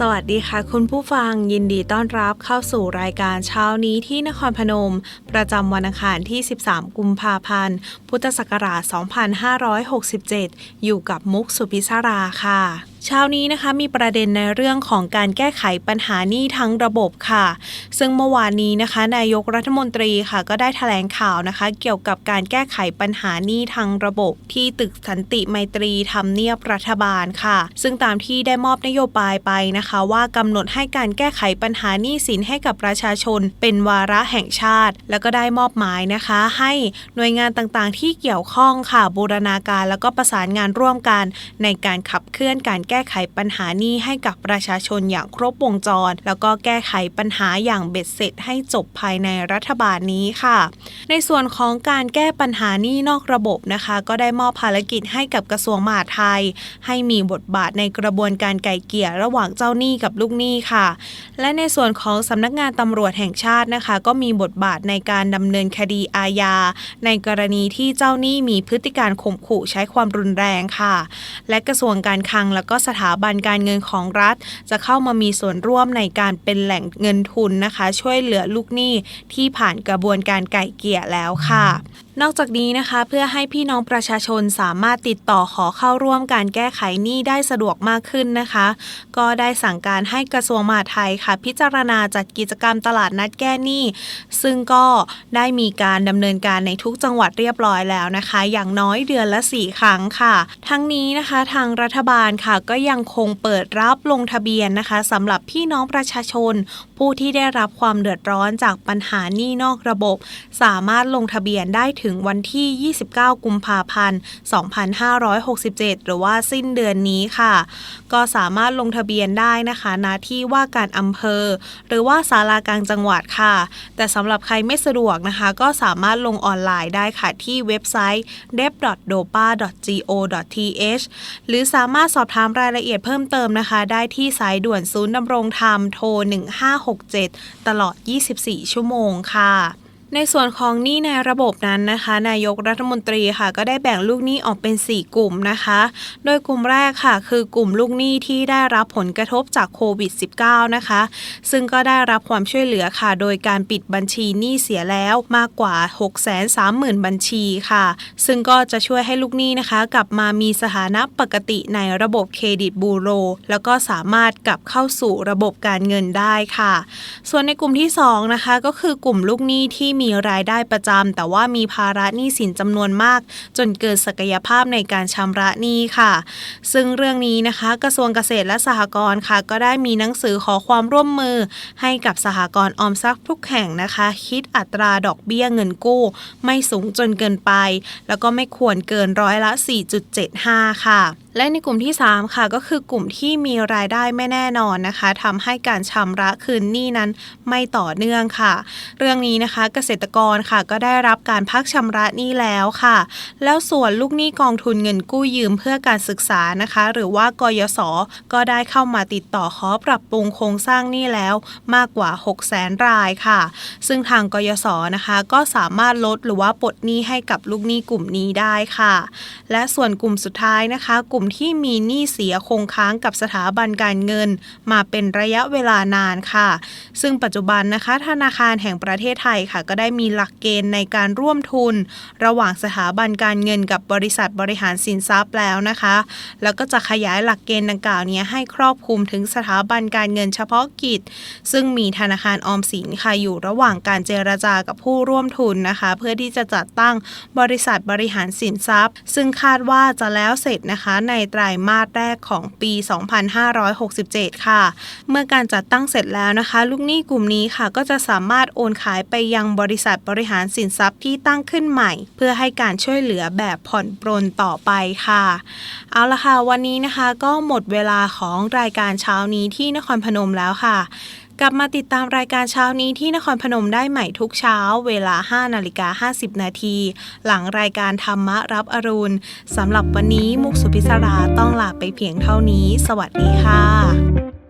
สวัสดีค่ะคุณผู้ฟังยินดีต้อนรับเข้าสู่รายการเช้านี้ที่นครพนม ประจำวันอังคารที่ 13 กุมภาพันธ์ พุทธศักราช 2567 อยู่กับมุกสุพิศราค่ะ เช้านี้นะคะมีประเด็นในเรื่องของการแก้ไขปัญหานี้ทั้งระบบค่ะ ซึ่งเมื่อวานนี้นะคะ นายกรัฐมนตรีค่ะ ก็ได้แถลงข่าวนะคะ เกี่ยวกับการแก้ไขปัญหานี้ทั้งระบบ ที่ตึกสันติไมตรีทำเนียบรัฐบาลค่ะ ซึ่งตามที่ได้มอบนโยบายไปนะคะ ว่ากำหนดให้การแก้ไขปัญหานี้สินให้กับประชาชน เป็นวาระแห่งชาติ แล้วก็ได้มอบหมายนะคะ ให้หน่วยงานต่างๆ ที่เกี่ยวข้องค่ะบูรณาการแล้วก็ประสานงานร่วมกัน ในการขับเคลื่อนการแก้ก้ไขปัญหานี้ให้กับประชาชนอย่างครบวงจร แล้วก็แก้ไขปัญหาอย่างเบ็ดเสร็จให้จบภายในรัฐบาลนี้ค่ะ ในส่วนของการแก้ปัญหานี้นอกระบบนะคะ ก็ได้มอบภารกิจให้กับกระทรวงมหาดไทย ให้มีบทบาทในกระบวนการไก่เกลี่ยระหว่างเจ้าหนี้กับลูกหนี้ค่ะ และในส่วนของสำนักงานตำรวจแห่งชาตินะคะ ก็มีบทบาทในการดำเนินคดีอาญา ในกรณีที่เจ้าหนี้มีพฤติการข่มขู่ใช้ความรุนแรงค่ะ และกระทรวงการคลังแล้วก็สถาบันการเงินของรัฐ จะเข้ามามีส่วนร่วมในการเป็นแหล่งเงินทุนนะคะ ช่วยเหลือลูกหนี้ที่ผ่านกระบวนการไก่เกี่ยแล้วค่ะ นอกจากนี้นะคะ เพื่อให้พี่น้องประชาชนสามารถติดต่อขอเข้าร่วมการแก้ไขหนี้ได้สะดวกมากขึ้นนะคะ ก็ได้สั่งการให้กระทรวงมหาดไทยค่ะ พิจารณาจัดกิจกรรมตลาดนัดแก้หนี้ซึ่งก็ได้มีการดำเนินการในทุกจังหวัดเรียบร้อยแล้วนะคะ อย่างน้อยเดือนละ 4 ครั้งค่ะ ทั้งนี้นะคะทางรัฐบาลค่ะก็ยังคงเปิดรับลงทะเบียนนะคะสำหรับพี่น้องประชาชน ผู้ที่ได้รับความเดือดร้อนจากปัญหาหนี้นอกระบบ สามารถลงทะเบียนได้ถึงถึงวันที่ 29 กุมภาพันธ์ 2567 หรือว่าสิ้นเดือนนี้ค่ะ ก็สามารถลงทะเบียนได้นะคะณที่ว่าการอำเภอ หรือว่าศาลากลางจังหวัดค่ะ แต่สำหรับใครไม่สะดวกนะคะ ก็สามารถลงออนไลน์ได้ค่ะ ที่เว็บไซต์ dep.dopa.go.th หรือสามารถสอบถามรายละเอียดเพิ่มเติมนะคะ ได้ที่สายด่วนศูนย์ดำรงธรรมโทร 1567 ตลอด 24 ชั่วโมงค่ะ ในส่วนของหนี้ในระบบนั้นนะคะ นายกรัฐมนตรีค่ะ ก็ได้แบ่งลูกหนี้ออกเป็น 4 กลุ่มนะคะ โดยกลุ่มแรกค่ะคือกลุ่มลูกหนี้ที่ได้รับผลกระทบจากโควิด -19 นะคะ ซึ่งก็ได้รับความช่วยเหลือค่ะ โดยการปิดบัญชีหนี้เสียแล้วมากกว่า 630,000 บัญชีค่ะ ซึ่งก็จะช่วยให้ลูกหนี้นะคะ กลับมามีสถานะปกติในระบบเครดิตบูโร แล้วก็สามารถกลับเข้าสู่ระบบการเงินได้ค่ะ ส่วนในกลุ่มที่2นะคะก็คือกลุ่มลูกหนี้ที่มีีรายได้ประจำแต่ว่ามีภาระหนี้สินจำนวนมาก จนเกินศักยภาพในการชำระหนี้ค่ะ ซึ่งเรื่องนี้นะคะ กระทรวงเกษตรและสหกรณ์ค่ะ ก็ได้มีหนังสือขอความร่วมมือ ให้กับสหกรณ์ออมทรัพย์ทุกแห่งนะคะ คิดอัตราดอกเบี้ยเงินกู้ ไม่สูงจนเกินไป แล้วก็ไม่ควรเกินร้อยละ 4.75 ค่ะ และในกลุ่มที่ 3 ค่ะก็คือกลุ่มที่มีรายได้ไม่แน่นอนนะคะทำให้การชำระคืนหนี้นั้นไม่ต่อเนื่องค่ะ เรื่องนี้นะคะเกษตรกรค่ะก็ได้รับการพักชำระหนี้แล้วค่ะ แล้วส่วนลูกหนี้กองทุนเงินกู้ยืมเพื่อการศึกษานะคะ หรือว่ากยศก็ได้เข้ามาติดต่อขอปรับปรุงโครงสร้างหนี้แล้วมากกว่า 6 0แสนรายค่ะ ซึ่งทางกยศนะคะก็สามารถลดหรือว่าปลดหนี้ให้กับลูกหนี้กลุ่มนี้ได้ค่ะ และส่วนกลุ่มสุดท้ายนะคะ กลุ่มที่มีหนี้เสียคงค้างกับสถาบันการเงิน มาเป็นระยะเวลานานค่ะ ซึ่งปัจจุบันนะคะธนาคารแห่งประเทศไทยค่ะ ก็ได้มีหลักเกณฑ์ในการร่วมทุน ระหว่างสถาบันการเงินกับบริษัทบริหารสินทรัพย์แล้วนะคะ แล้วก็จะขยายหลักเกณฑ์ดังกล่าวนี้ให้ครอบคลุมถึงสถาบันการเงินเฉพาะกิจ ซึ่งมีธนาคารออมสินค่ะอยู่ระหว่างการเจรจากับผู้ร่วมทุนนะคะ เพื่อที่จะจัดตั้งบริษัทบริหารสินทรัพย์ ซึ่งคาดว่าจะแล้วเสร็จนะคะในในไตรมาสแรกของปี 2567 ค่ะ เมื่อการจัดตั้งเสร็จแล้วนะคะ ลูกหนี้กลุ่มนี้ค่ะ ก็จะสามารถโอนขายไปยังบริษัทบริหารสินทรัพย์ที่ตั้งขึ้นใหม่ เพื่อให้การช่วยเหลือแบบผ่อนปรนต่อไปค่ะ เอาละค่ะ วันนี้นะคะก็หมดเวลาของรายการเช้านี้ที่นครพนมแล้วค่ะ กลับมาติดตามรายการเช้านี้ที่นครพนมได้ใหม่ทุกเช้า เวลา 5 นาฬิกา 50 นาที หลังรายการธรรมะรับอรุณสำหรับวันนี้มุกสุพิศราต้องลาไปเพียงเท่านี้ สวัสดีค่ะ